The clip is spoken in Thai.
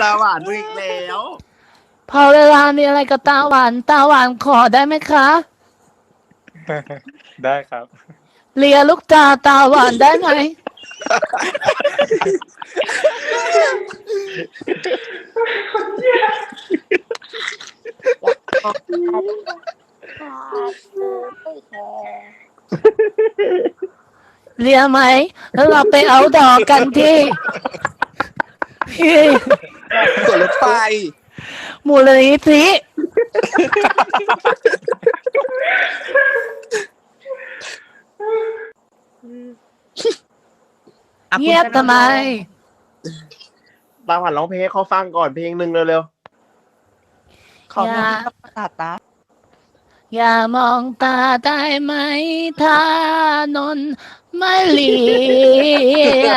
ตาหวานมึงอีกแล้ว พอเวลามีอะไรกับตาหวาน ตาหวานขอได้ไหมคะ ได้ครับ เลียลูกตาตาหวานได้ไหม เลียไหม แล้วเราไปเอาดอกกันที่ที่ สวนรถไฟมูลนิธิอะคุณเงียบทำไม ตาหวานร้องเพลงให้เขาฟังก่อนเพลงหนึ่งเร็วขออย่าน้ำประสาทตาอย่ามองตาได้ไหมทานนท์ไม่เลีย